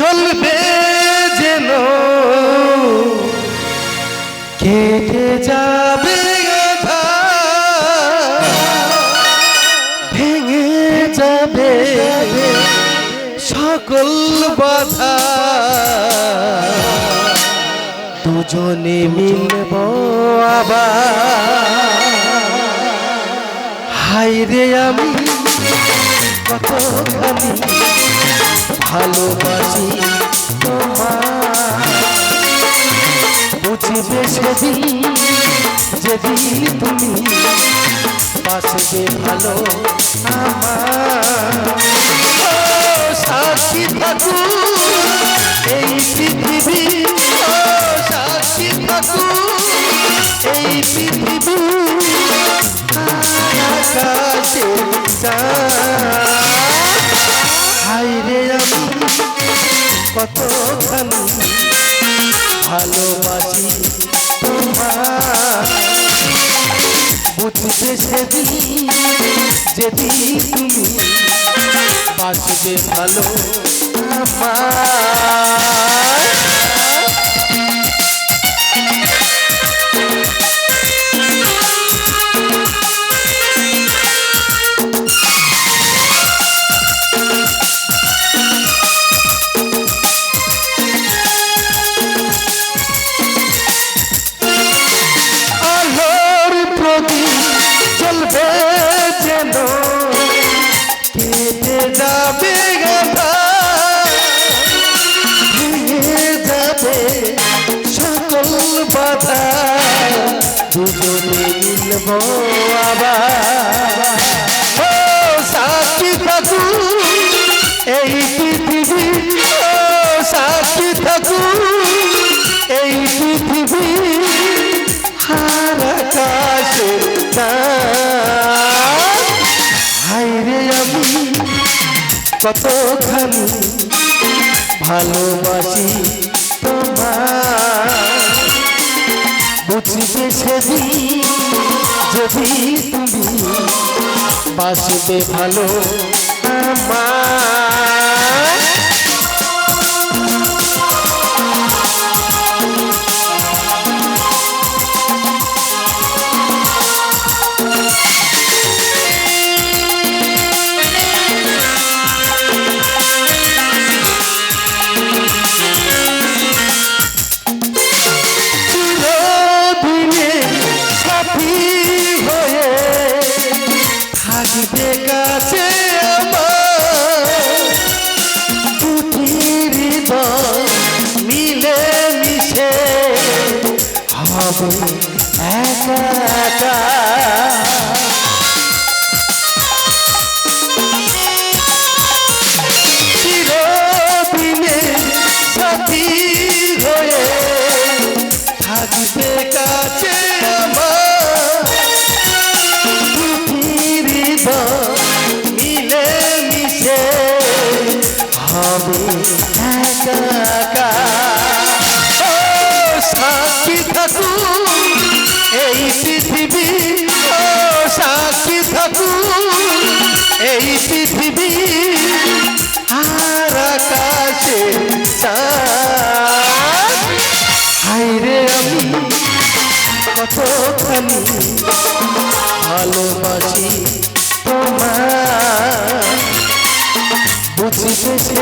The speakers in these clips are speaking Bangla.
চলবে যেন। কেটে যাবে ভেঙে যাবে সকল বাধা। দুজনে মিলব আবার। হাই রে আমি কতখানি ভালোবাসি। বুঝবে সেদিন যেদিন তুমি বাসবে ভালো সাক্ষী থাকু এই পৃথিবী সাক্ষী থাকু এই পৃথিবী আকাশে ভালোবাসি তোমার বুঝবে সেদিন যেদিন তুমি ভালো। মিলব আবার। এই পৃথিবী, ও সাক্ষী থাকু এই পৃথিবী হার আকাশে হাইরে আমি কতখানি ভালোবাসি তোমার বুঝবে সেদিন যদি তুমি বাসবে ভালো আমার corazón.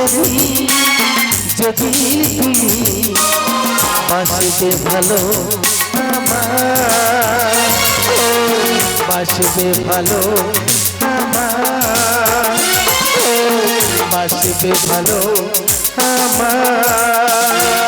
বুঝবে যদি তুমি বাসবে ভালো আমার বাসবে ভালো আমার বাসবে ভালো আমার।